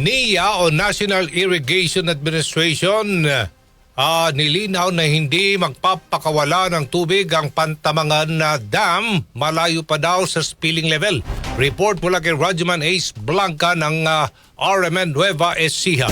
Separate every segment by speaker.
Speaker 1: NIA o National Irrigation Administration ah, nilinaw na hindi magpapakawala ng tubig ang Pantamangan na Dam malayo pa daw sa spilling level. Report mula kay Rajuman Ace Blanca ng ah, RMN Nueva Ecija.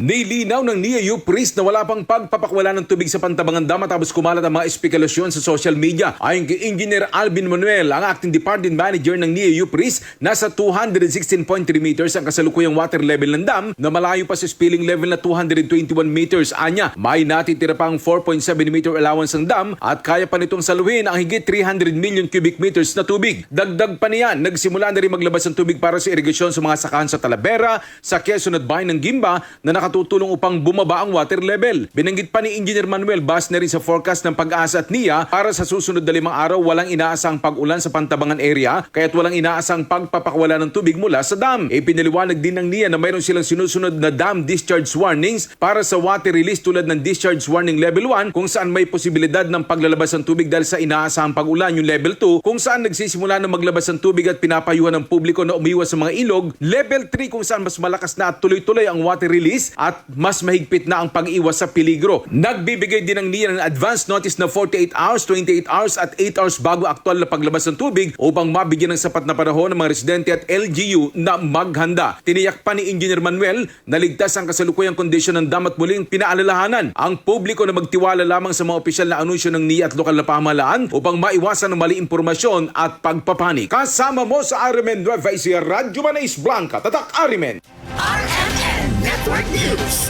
Speaker 2: Nilinaw ng NIAU Priest na wala pang pagpapakwala ng tubig sa Pantabangan Dam matapos kumalat ang mga espekulasyon sa social media. Ayon kay Engineer Alvin Manuel, ang acting department manager ng NIAU Priest, nasa 216.3 meters ang kasalukuyang water level ng dam na malayo pa sa spilling level na 221 meters. Anya, may natitira pang 4.7 meter allowance ang dam at kaya pa nitong saluhin ang higit 300 million cubic meters na tubig. Dagdag pa niyan, nagsimula na rin maglabas ng tubig para sa irigasyon sa mga sakahan sa Talavera, sa Quezon at Bayan ng Gimba na nakatutulong upang bumaba ang water level. Binanggit pa ni Engineer Manuel base na rin sa forecast ng pag-asa at NIA para sa susunod na limang araw walang inaasang pag-ulan sa Pantabangan area kaya't walang inaasang pagpapakwala ng tubig mula sa dam. Ipinaliwanag din ng NIA na mayroon silang sinusunod na dam discharge warnings para sa water release tulad ng discharge warning level 1 kung saan may posibilidad ng paglalabas ng tubig dahil sa inaasahang pag-ulan yung level 2 kung saan nagsisimula na maglabas ng tubig at pinapayuhan ng publiko na umiwas sa mga ilog. Level 3 kung saan mas malakas na at tuloy-tuloy ang water release at mas mahigpit na ang pag-iwas sa peligro. Nagbibigay din ng NIA ng advance notice na 48 hours, 28 hours at 8 hours bago aktual na paglabas ng tubig upang mabigyan ng sapat na panahon ng mga residente at LGU na maghanda. Tiniyak pa ni Engineer Manuel na ligtas ang kasalukuyang kondisyon ng dam at muling pinaalalahanan ang publiko na magtiwala lamang sa mga opisyal na anunsyo ng NIA at lokal na pamahalaan upang maiwasan ng mali impormasyon at pagpapanik. Kasama mo sa Arimen Nueva Ecija, Radyo Manis Blanca, Tatak Arimen.
Speaker 3: Network News.